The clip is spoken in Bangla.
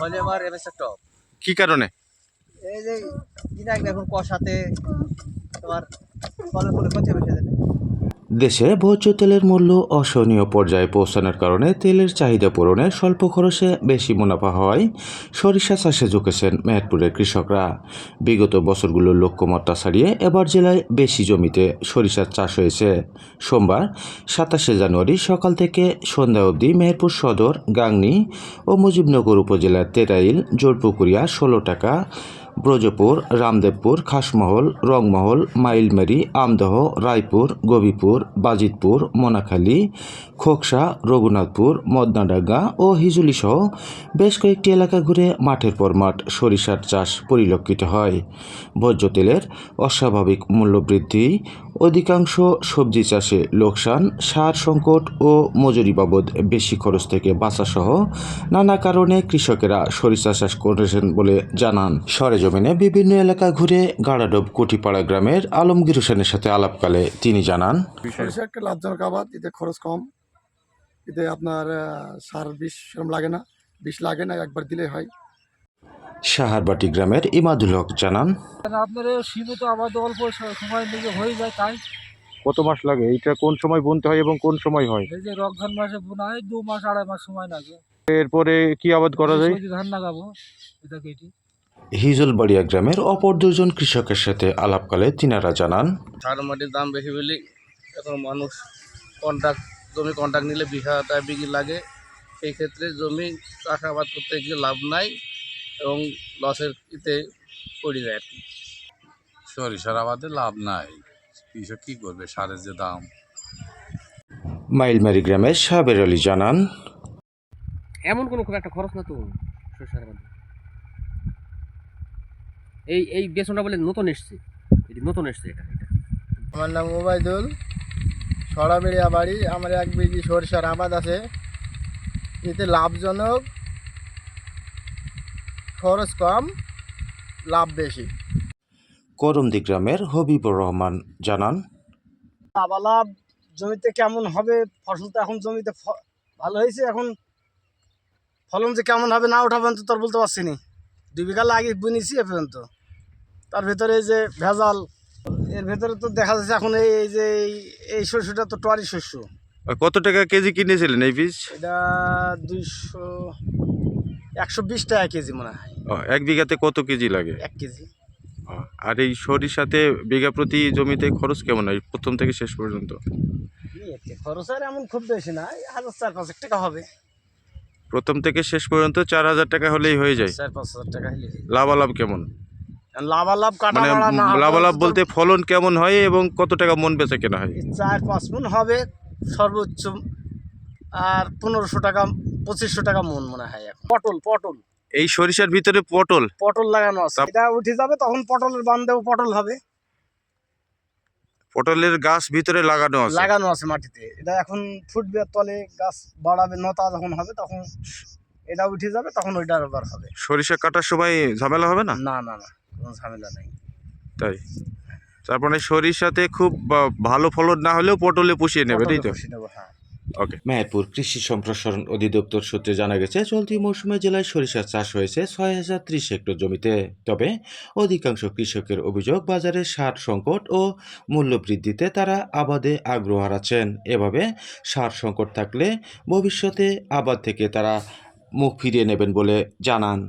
ভলিউমার এমএসএ টপ। কি কারণে? এই যে কি না এখন কষাতে তোমার ফলে ফলে ক্ষতি বসে দেবে দেশে ভোজ্য তেলের মূল্য অসহনীয় পর্যায়ে পৌঁছানোর কারণে তেলের চাহিদা পূরণে স্বল্প খরচে বেশি মুনাফা হয় সরিষা চাষে ঝুঁকেছেন মেহেরপুরের কৃষকরা। বিগত বছরগুলোর লক্ষ্যমাত্রা ছাড়িয়ে এবার জেলায় বেশি জমিতে সরিষার চাষ হয়েছে। সোমবার, সাতাশে জানুয়ারি সকাল থেকে সন্ধ্যা অবধি মেহেরপুর সদর, গাংনী ও মুজিবনগর উপজেলার তেরাইল, জোরপুকুরিয়া ষোলো টাকা ব্রজপুর, রামদেবপুর, খাসমহল, রংমহল, মাইলমারি, আমদহ, রায়পুর গবিপুর বাজিতপুর, মোনাখালী, খোকসা, রঘুনাথপুর, মদনাডাঙ্গা ও হিজুলি সহ বেশ কয়েকটি এলাকা ঘুরে মাঠের পর মাঠ সরিষার চাষ পরিলক্ষিত হয়। ভোজ্য তেলের অস্বাভাবিক মূল্যবৃদ্ধি অধিকাংশ সবজি চাষে লোকসান, সার সংকট ও মজুরি বাবদ বেশি খরচ থেকে বাঁচাসহ নানা কারণে কৃষকেরা সরিষা চাষ করেছেন বলে জানান। সরেজমিনে বিভিন্ন এলাকা ঘুরে গাড়াডোব কুটিপাড়া গ্রামের আলমগীর হোসেনের সাথে আলাপকালে তিনি জানান, সরিষা একটা লাভজনক আবাদ, এতে খরচ কম। এতে আপনার সার বিষ সেরকম লাগে না। বিষ লাগে না, একবার দিলেই হয়। সাহারবাটি গ্রামের ইমাদুল হক জানান আপনার এই সীমিত আবাদ অল্প স- সময়ের দিকে হয়ে যায় তাই? কত মাস লাগে? এইটা কোন সময় বুনতে হয় এবং কোন সময় হয়? এই যে রক্ষণ মাসে বোনা হয় দু মাস আড়াই মাস সময় লাগে। এরপরে কি আবাদ করা যায়? সবজি ধান লাগাবো এটা কেটে হিজলবাড়িয়া গ্রামের অপর দুজন কৃষকের সাথে আলাপকালে তিনারা জানান সার মাটির দাম বেশি বলে এখন মানুষ কন্ট্রাক্ট জমি কন্ট্রাক্ট নিলে বিঘাটায় বিঘি লাগে। সেই ক্ষেত্রে জমি চাষাবাদ করতে গিয়ে লাভ নাই। এবং লসের ইতে পড়ে যায় আর কি। সরিষার আবাদে লাভ নাই। কৃষক কি করবে? সারের যে দাম। মাইলমারি গ্রামের সাবের আলী জানান এমন কোনো খুব একটা খরচ না তো সরষার মধ্যে। এই এই বেসনটা বলে নতুন এসছে। এটি নতুন এসছে এটা এটা। আমার নাম ওবায়দুল। সরাবেড়িয়া বাড়ি আমার এক বিঘি সরিষার আবাদ আছে। এতে লাভজনক খরচ কম লাভ বেশি। করমদি গ্রামের হবিবুর রহমান জানান লাভালাভ জমিতে কেমন হবে? ফসল তো এখন জমিতে ফ- ভালো হয়েছে এখন ফলন যে কেমন হবে না ওঠা পর্যন্ত তোর বলতে পারছি নি। দুই বিঘা লাগিয়ে বুনেছি এ পর্যন্ত। তার ভেতরে এই যে ভেজাল এর ভেতরে তো দেখা যাচ্ছে এখন এই যে এই- এই শস্যটা তো টরি শস্য। আর কত টাকা কেজি কিনেছিলেন এই বীজ? এটা দুইশো একশো বিশ টাকা কেজি মনে হয়। ও, এক বিঘাতে কত কেজি লাগে? এক কেজি। ও, আর এই সরিষাতে বিঘা প্রতি জমিতে খরচ কেমন হয়? প্রথম থেকে শেষ পর্যন্ত? খরচ আর এমন খুব বেশি না এই হাজার চার পাঁচ টাকা হবে। প্রথম থেকে শেষ পর্যন্ত চার হাজার টাকা হলেই হয়ে যায়। চার পাঁচ হাজার টাকা হলে লাভালাভ কেমন? লাভালাভ কাটা মানে না হলে লাভালাভ তো- বলতে ফলন কেমন হয় এবং কত টাকা মন বেচা কেনা হয়? এই চার পাঁচ মন হবে সর্বোচ্চ আর পনেরোশো টাকা পঁচিশশো টাকা মন মনে হয় এখন। পটল পটল। এই সরিষার ভিতরে পটল? পটল লাগানো আছে। এটা উঠে যাবে তখন পটলের বান দেবো পটল হবে। পটলের গাছ ভিতরে লাগানো আছে? লাগানো আছে মাটিতে। এটা এখন ফুটবে তলে গাছ বাড়াবে নতা যখন হবে তখন এটা উঠে যাবে তখন ওইটা আবার হবে। সরিষা কাটার সময় ঝামেলা হবে না? না না না কোনো ঝামেলা নেই। তাই? তারপরে সরিষাতে খুব ভালো ফলন না হলেও পটলে পুষিয়ে নেবে তাই তো? হ্যাঁ। ওকে মেহেরপুর কৃষি সম্প্রসারণ অধিদপ্তর সূত্রে জানা গেছে, চলতি মৌসুমে জেলায় সরিষা চাষ হয়েছে ছয় হাজার ত্রিশ হেক্টর জমিতে। তবে অধিকাংশ কৃষকের অভিযোগ, বাজারে সার সংকট ও মূল্য বৃদ্ধিতে তারা আবাদে আগ্রহ হারাচ্ছেন। এভাবে সার সংকট থাকলে ভবিষ্যতে আবাদ থেকে তারা মুখ ফিরিয়ে নেবেন বলে জানান।